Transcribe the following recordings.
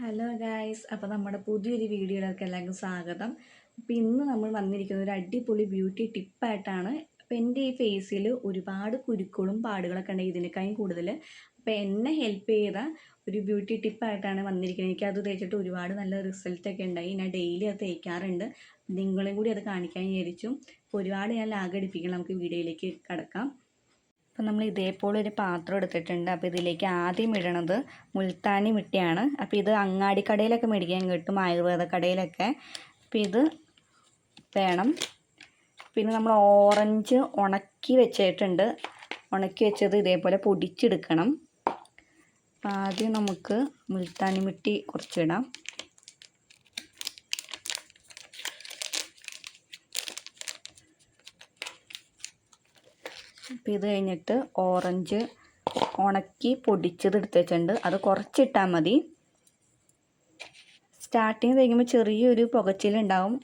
Hello guys അപ്പോൾ നമ്മുടെ പുതിയൊരു വീഡിയോയിലേക്ക് എല്ലാവർക്കും സ്വാഗതം. അപ്പോൾ ഇന്ന് നമ്മൾ വന്നിരിക്കുന്ന ഒരു അടിപൊളി ബ്യൂട്ടി ടിപ്പായിട്ടാണ് അപ്പോൾ എന്റെ ഈ ഫേസിൽ ഒരുപാട് കുരുക്കളും പാടുകളൊക്കെ ഉണ്ട് ഇതിനേക്കാളും കൂടുതൽ അപ്പോൾ എന്നെ ഹെൽപ്പ് ചെയ്ത ഒരു ബ്യൂട്ടി ടിപ്പായിട്ടാണ് വന്നിരിക്കുന്നത്. എനിക്ക് അത് തേച്ചിട്ട് ഒരുപാട് നല്ല റിസൾട്ടൊക്കെ ഉണ്ടായി. ഞാൻ ഡെയിലി അത് തേക്കാറുണ്ട്. നിങ്ങളും കൂടി അത് കാണിക്കാൻ വിചാരിച്ചു. ഒരുപാട് ഞാൻ ലാഗടിപ്പിക്കണം നമുക്ക് വീഡിയോയിലേക്ക് കടക്കാം. അപ്പോൾ നമ്മൾ ഇതേപോലെ ഒരു പാത്രം എടുത്തിട്ടുണ്ട്. അപ്പോൾ ഇതിലേക്ക് ആദ്യം ഇടണത് മുൽത്താനി മിട്ടിയാണ്. അപ്പോൾ ഇത് അങ്ങാടി കടയിലൊക്കെ മേടിക്കാൻ കിട്ടും ആയുർവേദ കടയിലൊക്കെ അപ്പോൾ ഇത് വേണം. പിന്നെ നമ്മൾ ഓറഞ്ച് ഉണക്കി വെച്ചിട്ടുണ്ട്. ഉണക്കി വെച്ചത് ഇതേപോലെ പൊടിച്ചെടുക്കണം. അപ്പോൾ ആദ്യം നമുക്ക് മുൽത്താനി മിട്ടി കുറച്ചിടാം. അപ്പോൾ ഇത് കഴിഞ്ഞിട്ട് ഓറഞ്ച് ഉണക്കി പൊടിച്ചത് എടുത്ത് വെച്ചിട്ടുണ്ട് അത് കുറച്ചിട്ടാൽ മതി. സ്റ്റാർട്ടിങ് തേക്കുമ്പോൾ ചെറിയൊരു പുകച്ചിലുണ്ടാവും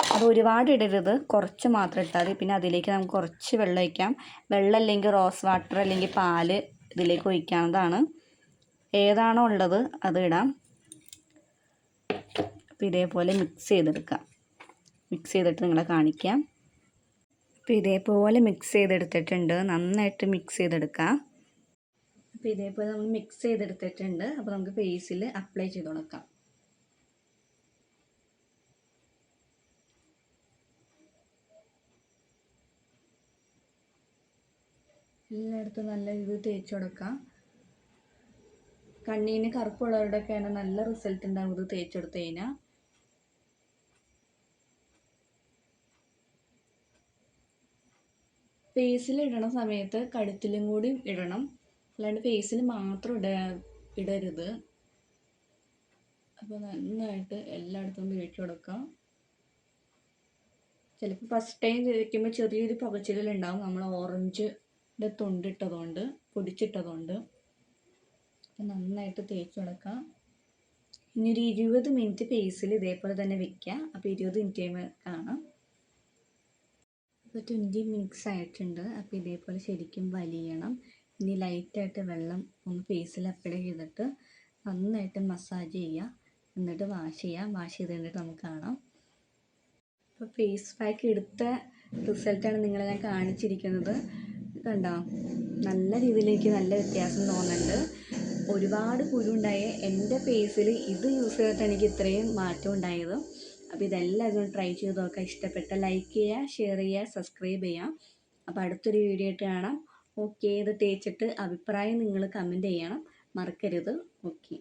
അത് ഒരുപാട് ഇടരുത്. കുറച്ച് മാത്രം ഇട്ടാൽ മതി. പിന്നെ അതിലേക്ക് നമുക്ക് കുറച്ച് വെള്ളം ഒഴിക്കാം. വെള്ളം അല്ലെങ്കിൽ റോസ് വാട്ടർ അല്ലെങ്കിൽ പാൽ ഇതിലേക്ക് ഒഴിക്കാവുന്നതാണ്. ഏതാണോ ഉള്ളത് അത് ഇടാം. അപ്പോൾ ഇതേപോലെ മിക്സ് ചെയ്തെടുക്കാം. മിക്സ് ചെയ്തിട്ട് നിങ്ങളെ കാണിക്കാം. അപ്പോൾ ഇതേപോലെ മിക്സ് ചെയ്തെടുത്തിട്ടുണ്ട്. നന്നായിട്ട് മിക്സ് ചെയ്തെടുക്കാം. അപ്പോൾ ഇതേപോലെ നമ്മൾ മിക്സ് ചെയ്തെടുത്തിട്ടുണ്ട്. അപ്പോൾ നമുക്ക് ഫേസിൽ അപ്ലൈ ചെയ്ത് കൊടുക്കാം. എല്ലായിടത്തും നല്ല ഇത് തേച്ച് കൊടുക്കാം. കണ്ണീന് കറുപ്പുള്ളവരുടെയൊക്കെയാണ് നല്ല റിസൾട്ട് ഉണ്ടാവും ഇത് തേച്ചെടുത്ത് കഴിഞ്ഞാൽ ഫേസിൽ ഇടണ സമയത്ത് കഴുത്തിലും കൂടി ഇടണം. അല്ലാണ്ട് ഫേസിൽ മാത്രം ഇട ഇടരുത്. അപ്പോൾ നന്നായിട്ട് എല്ലായിടത്തും തേച്ച് കൊടുക്കാം ചിലപ്പോൾ ഫസ്റ്റ് ടൈം തേക്കുമ്പോൾ ചെറിയൊരു പുകച്ചിലുണ്ടാവും നമ്മൾ ഓറഞ്ചിന്റെ തൊണ്ടിട്ടതുകൊണ്ട് പൊടിച്ചിട്ടതുകൊണ്ട്. അപ്പോൾ നന്നായിട്ട് തേച്ച് കൊടുക്കാം ഇനി ഒരു ഇരുപത് മിനിറ്റ് ഫേസിൽ ഇതേപോലെ തന്നെ വെക്കുക. അപ്പോൾ ഇരുപത് മിനിറ്റ് കഴിയുമ്പോൾ കാണാം. ഇപ്പോൾ ട്വന്റി മിനിറ്റ്സ് ആയിട്ടുണ്ട്. അപ്പോൾ ഇതേപോലെ ശരിക്കും വലിയണം. ഇനി ലൈറ്റായിട്ട് വെള്ളം ഒന്ന് ഫേസിൽ അപ്ലൈ ചെയ്തിട്ട് നന്നായിട്ട് മസാജ് ചെയ്യുക എന്നിട്ട് വാഷ് ചെയ്യുക വാഷ് ചെയ്ത് കഴിഞ്ഞിട്ട് നമുക്ക് കാണാം. അപ്പോൾ ഫേസ് പാക്ക് എടുത്ത റിസൾട്ടാണ് നിങ്ങളെ ഞാൻ കാണിച്ചിരിക്കുന്നത്. കണ്ടോ? നല്ല രീതിയിലേക്ക് നല്ല വ്യത്യാസം തോന്നുന്നുണ്ട്. ഒരുപാട് കുരുണ്ടായ എന്റെ ഫേസിൽ ഇത് യൂസ് ചെയ്തിട്ട് എനിക്ക് ഇത്രയും മാറ്റം ഉണ്ടായത്. അപ്പോൾ ഇതെല്ലാവരും ട്രൈ ചെയ്ത് നോക്കുക. ഇഷ്ടപ്പെട്ട ലൈക്ക് ചെയ്യുക ഷെയർ ചെയ്യുക സബ്സ്ക്രൈബ് ചെയ്യുക. അപ്പോൾ അടുത്തൊരു വീഡിയോ ആയിട്ട് കാണാം. ഓക്കെ ഇത് തേച്ചിട്ട് അഭിപ്രായം നിങ്ങൾ കമന്റ് ചെയ്യണം. മറക്കരുത്. ഓക്കെ